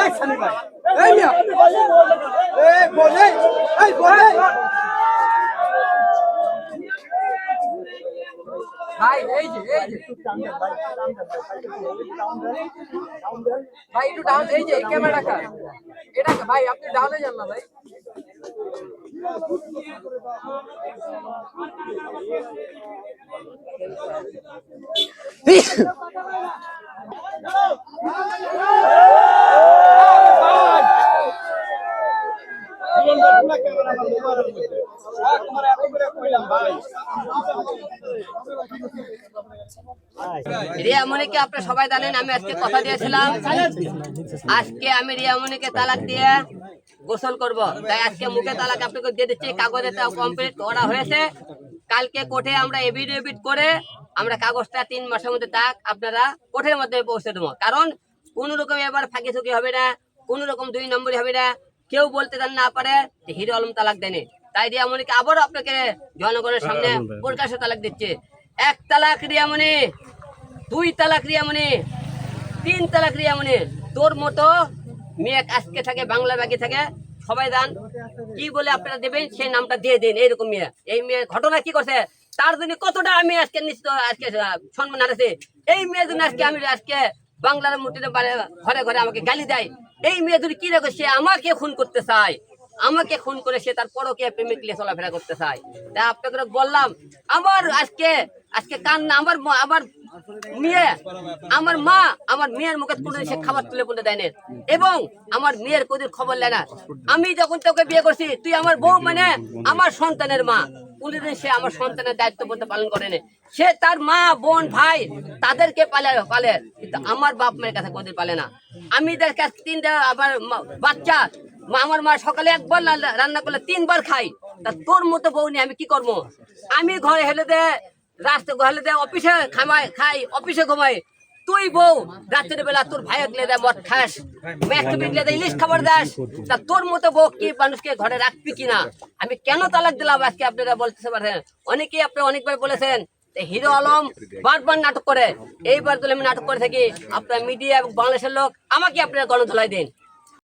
এই সানি ভাই এই মিয়া এই বলে এই বলে ভাই এই যে এই যে ভাই একটু ডাউন এই যে এই ক্যামেরাটা এটা ভাই আপনি ডাউনে যান না ভাই রিয়ামণিকে আপনারা সবাই জানেন, আমি আজকে কথা দিয়েছিলাম। আজকে আমি রিয়ামণিকে তালাক দিয়ে গোসল করব। তাই আজকে মুখে তালাক আপনাকে দিয়ে দিচ্ছি, কাগজে কমপ্লিট করা হয়েছে। কালকে কোর্টে আমরা এভিডেভিট করে আমরা কাগজটা তিন মাসের মধ্যে তাক, আপনারা কোর্টের মধ্যে পৌঁছে দেবো। কারণ কোন রকম এবার ফাঁকি ঝুঁকি হবে না, কোন রকম দুই নম্বরই হবে না। কেউ বলতে দেন না পারে হিরো আলম তালাক দেনে তাই রিয়ামণিকে আবারও আপনাকে জনগণের সামনে প্রকাশ্যে তালাক দিচ্ছে। এক তালাক রিয়ামণি দুই তালাক রিয়ামণি তিন তালাক রিয়া রিয়ামণি। তোর মতো মেয়ে আজকে থাকে বাংলা বাকি থাকে সবাই জান কি বলে আপনারা দেবেন সেই নামটা দিয়ে দিন এইরকম মেয়ে। এই মেয়ে ঘটনা কি করছে? তার জন্য কতটা আমি আজকে নিশ্চিত আজকে সম্মান হারাছি এই মেয়ের জন্য আজকে আমি আজকে বাংলার মূর্তিতে ঘরে ঘরে আমাকে গালি দেয়। এই মেয়ে যদি কি রেখে সে আমাকে খুন করতে চায়। আমাকে খুন করে সে তার পরকে প্রেমিক নিয়ে চলাফেরা করতে চায়। তা আপনাকে বললাম, আমার আজকে আজকে কান্না, আমার আমার মেয়ে, আমার মা, আমার মেয়ের মুখে কোনো সে খাবার তুলে বলে দেয় না। এবং আমার মেয়ের কোনোদিন খবর নেয় না। আমি যখন তোকে বিয়ে করছি, তুই আমার বউ মানে আমার সন্তানের মা। কোনোদিন সে আমার সন্তানের দায়িত্ব বলতে পালন করে না সে তার মা, বোন, ভাই, তাদেরকে পালে পালে, কিন্তু আমার বাপ মায়ের কাছে কোনোদিন পালে না। আমি কাছে তিনটা আবার বাচ্চা, আমার মা সকালে একবার রান্না- রান্না করলে তিনবার খাই। তা তোর মতো বউ নিয়ে আমি কি করব? আমি ঘরে হেলে দে রাস্তা হেলে দে, অফিসে খামাই খাই, অফিসে ঘুমাই। তুই বউ রাত্রের বেলা তোর ভাই একলে দেয় মদ খাস দেয় ইলিশ খাবার দাস, তা তোর মতো বউ কি মানুষকে ঘরে রাখবি কিনা? আমি কেন তালাক দিলাম আজকে আপনারা বলতে পারেন অনেকেই আপনি অনেকবার বলেছেন হিরো আলম বারবার নাটক করে। এইবার তো আমি নাটক করে থাকি, আপনার মিডিয়া এবং বাংলাদেশের লোক আমাকে আপনারা গণধলায় দিন।